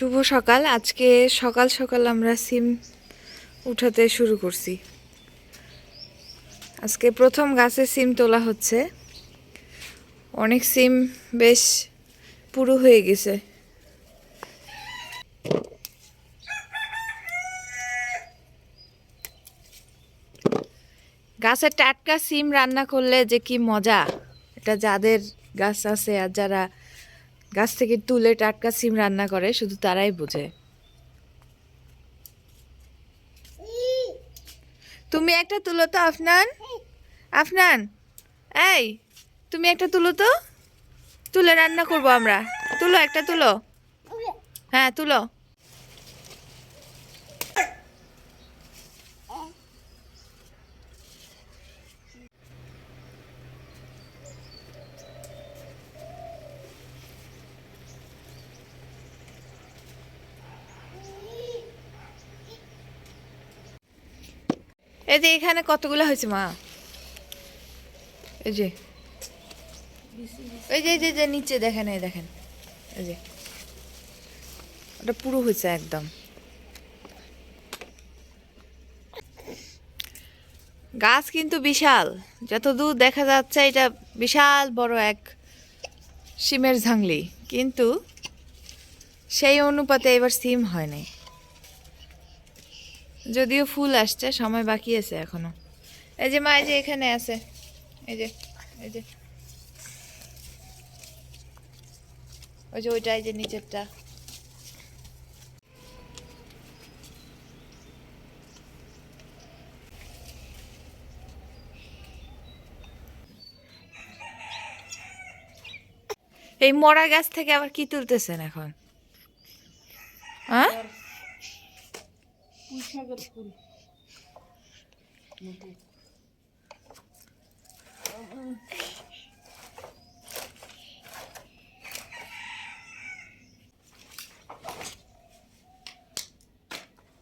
শুভ সকাল। আজকে সকাল সকাল আমরা সিম উঠাতে শুরু করছি। আজকে প্রথম গাছে সিম তোলা হচ্ছে। অনেক সিম বেশ পুরো হয়ে গেছে। গাছের টাটকা সিম রান্না করলে যে কি মজা। এটা যাদের গাছ আছে আর যারা গাছ থেকে তুলে টাটকা সিম রান্না করে, শুধু তারাই বোঝে। তুমি একটা তুলো তো, আফনান? আফনান, এই, তুমি একটা তুলো তো? তুলে রান্না করব আমরা। তুলো একটা তুলো। হ্যাঁ তুলো। এই যে এখানে কতগুলো হয়েছে, মা? এই যে। এই যে যে যে, নিচে দেখেন, এই দেখেন। এই যে। ওটা পুরো হয়েছে একদম। গাছ কিন্তু বিশাল। যত দূর দেখা যাচ্ছে, এটা বিশাল বড় এক সিমের ঝাংলি। কিন্তু সেই অনুপাতে এবার সিম হয় নাই। যদিও ফুল আসছে, সময় বাকি আছে এখনও। এই যে মা, এই যে এখানে আছে। এই যে এই যে। ওই যে ওইটা, এই যে নিচেরটা। এই মরা গাছ থেকে আবার কি তুলতেছেন এখন হ্যাঁ পুঁইশাকের ফুল।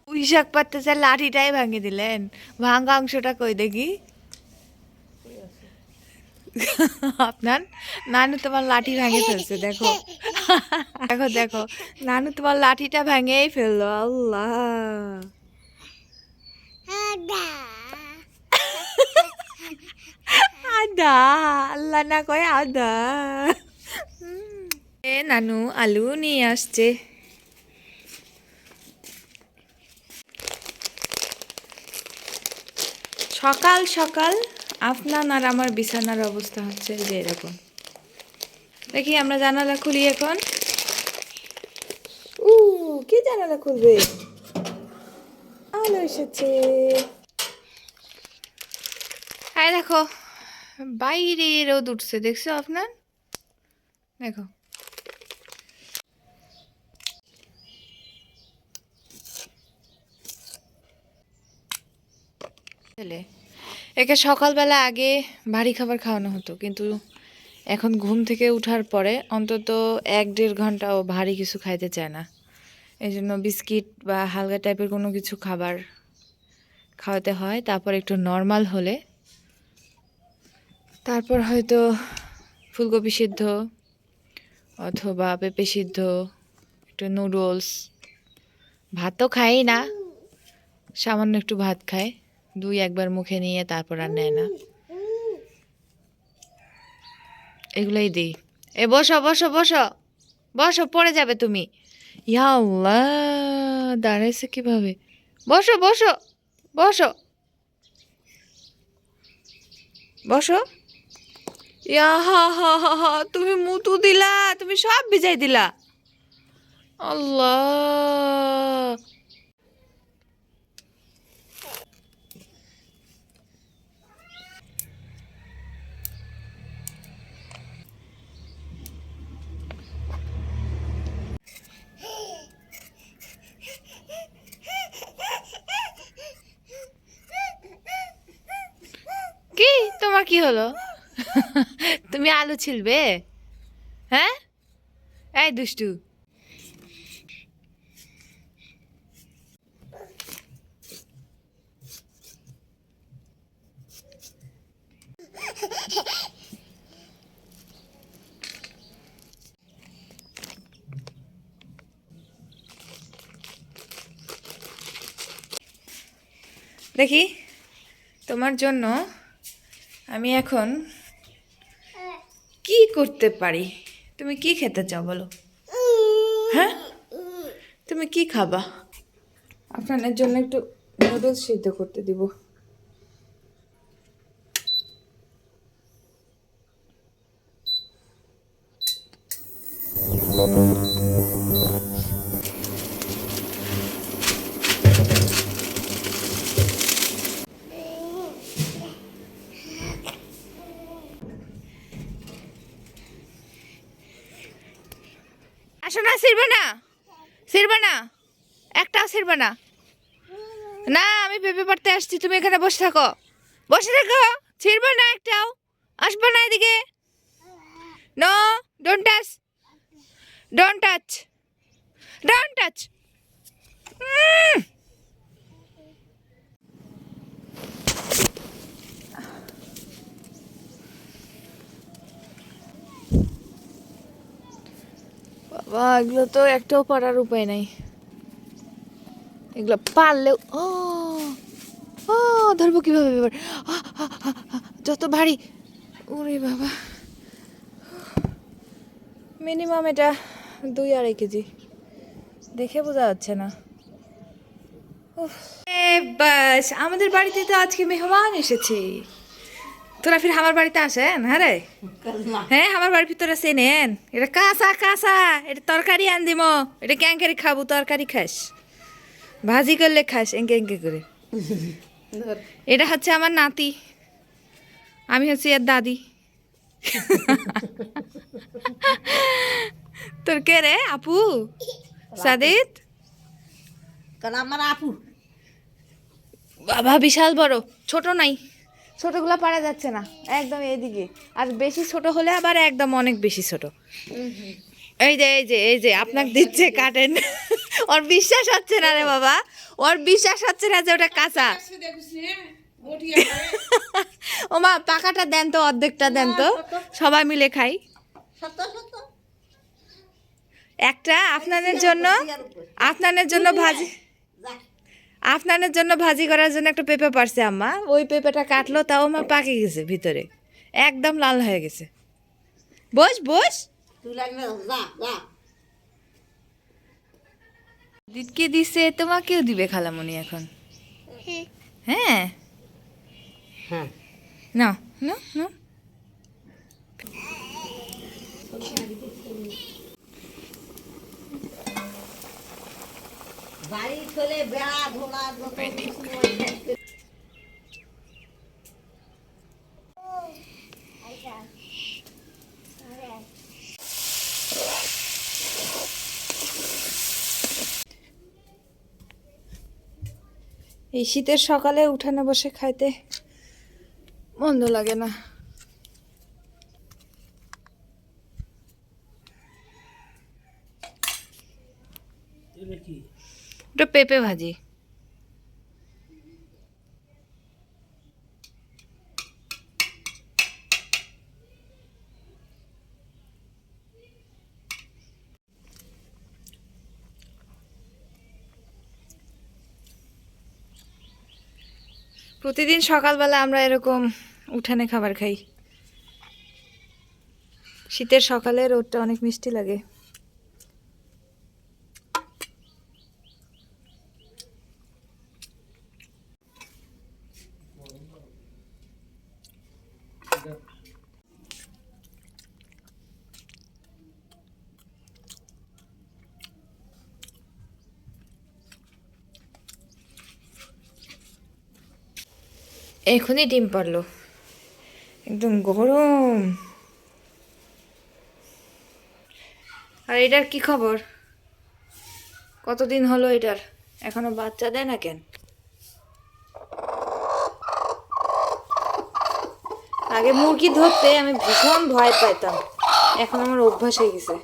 পুঁই শাক পাততেছে লাঠিটাই ভাঙে দিলেন। ভাঙা অংশটা কই দেখি? আপনার? নানু তোমার লাঠি ভেঙে ফেলছে, দেখো। দেখো দেখো। নানু তোমার লাঠিটা ভেঙেই ফেলল, আল্লাহ। আদা আল্লাহ না কয় আদা। এ নানু আলু নিয়ে আসছে সকাল সকাল আপনার আর আমার বিছানার অবস্থা হচ্ছে যে এরকম। দেখি আমরা জানালা খুলি এখন। উ কি জানালা খুলবে? আলো এসেছে। হ্যাঁ দেখো। বাইরে রোদ উঠছে দেখছ আপনার? দেখো। ছেলে, একে সকালবেলা আগে ভারী খাবার খাওয়ানো হতো, কিন্তু এখন ঘুম থেকে ওঠার পরে অন্তত এক দেড় ঘণ্টা ও ভারী কিছু খাইতে চায় না। এই জন্য বিস্কিট বা হালকা টাইপের কোনো কিছু খাবার খাওয়াতে হয়, তারপর একটু নর্মাল হলে তারপর হয়তো ফুলকপি সিদ্ধ অথবা পেঁপে সিদ্ধ, একটু নুডলস ভাত তো খাই না, সামান্য একটু ভাত খায় দুই একবার মুখে নিয়ে তারপর আর নেয় না। এগুলোই দিই। এ, বসো বসো বসো। বসো, পড়ে যাবে তুমি। ইয়া আল্লাহ দাঁড়াইছে কীভাবে? বসো বসো বসো। বসো। ইয়া হা হা হা হা, তুমি মুতু দিলা, তুমি সব ভিজাই দিলা। আল্লাহ। কি? তোমার কি হলো? তুমি আলু ছিলবে? হ্যাঁ? এই দুষ্টু। দেখি তোমার জন্য আমি এখন করতে পারি? তুমি কি খেতে চাও বলো? হ্যাঁ? তুমি কি খাবা? আপনাদের জন্য একটু নুডলস সিদ্ধ করতে দিব। আসো না ছিড়বে না? ছিড়বে না? একটাও ছিড়বে না? না, আমি পেঁপে পড়তে আসছি, তুমি এখানে বসে থাকো। বসে থাকো, ছিড়বে না একটাও? আসবে না এদিকে? No don't touch don't touch don't touch বাবা, এগুলো তো একটাও পারার উপায় নাই। এগুলো পারলেও, ও ও, ধরবো কীভাবে এবার? যত ভারী। ওরে বাবা। মিনিমাম এটা দুই আড়াই কেজি। দেখে বোঝা যাচ্ছে না। বাস, আমাদের বাড়িতে তো আজকে মেহমান এসেছে। তোরা ফির আমার বাড়িতে আসেন হ্যাঁ রে? হ্যাঁ আমার বাড়ির ভিতরে আছে নেন এটা কাঁচা কাঁচা। এটা তরকারি আন দিম এটা ক্যাঙ্কারি খাব তরকারি খাস। ভাজি করলে খাস এঁকে এঁকে করে। এটা হচ্ছে আমার নাতি। আমি হচ্ছে এর দাদি। তোর কে রে আপু? সাদিত? আমার আপু। বাবা বিশাল বড়। ছোট নাই। ছোটগুলো পারা যাচ্ছে না, একদম এইদিকে। আর বেশি ছোট হলে আবার একদম অনেক বেশি ছোট। এই যে এই যে এই যে, আপনাকে দিচ্ছে কাটেন। ওর বিশ্বাস হচ্ছে না রে বাবা। ওর বিশ্বাস হচ্ছে না যে ওটা কাঁচা। ও মা, পাকাটা দেন তো, অর্ধেকটা দেন তো। সবাই মিলে খাই। একটা আপনাদের জন্য আপনাদের জন্য ভাজি। আপনাদের জন্য ভাজি করার জন্য একটা পেঁপে পারছে আম্মা। ওই পেঁপেটা কাটলো তাও আমার পাকে গেছে ভিতরে। একদম লাল হয়ে গেছে। বস বস। দিদকে দিছে তোমাকেও দিবে খালামণি এখন। হ্যাঁ। হ্যাঁ। না না না। বাড়ি চলে বেড়া ধোলা। এই শীতের সকালে উঠানে বসে খাইতে মন্দ লাগে না পেঁপে ভাজি। প্রতিদিন সকালবেলা আমরা এরকম উঠানে খাবার খাই। শীতের সকালে রোদটা অনেক মিষ্টি লাগে। এখনই ডিম পারল। একদম গরম। আর এটার কি খবর? কতদিন হলো এটার? এখনও বাচ্চা দেয় না কেন? আগে মুরগি ধরতে আমি ভীষণ ভয় পাইতাম। এখন আমার অভ্যাস হয়ে গেছে।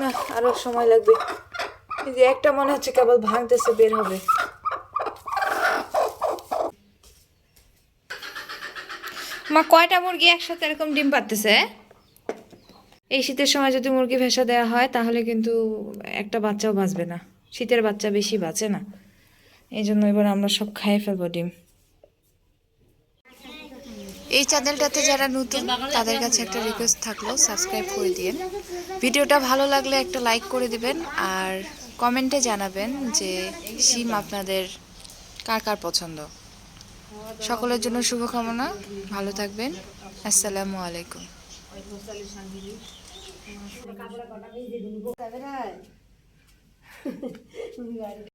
না আরও সময় লাগবে। এই যে একটা মনে হচ্ছে কেবল ভাঙতেছে বের হবে। মা, কয়টা মুরগি একসাথে এরকম ডিম পারতেছে এই শীতের সময় যদি মুরগি ভেসা দেওয়া হয়, তাহলে কিন্তু একটা বাচ্চাও বাঁচবে না। শীতের বাচ্চা বেশি বাঁচে না। এই জন্য এবার আমরা সব খাইয়ে ফেলব ডিম। এই চ্যানেলটাতে যারা নতুন, তাদের কাছে একটা রিকোয়েস্ট থাকল সাবস্ক্রাইব করে দিন ভিডিওটা ভালো লাগলে একটা লাইক করে দিবেন, আর কমেন্টে জানাবেন যে সিম আপনাদের কার কার পছন্দ। সকলের জন্য শুভকামনা। ভালো থাকবেন। আসসালামু আলাইকুম।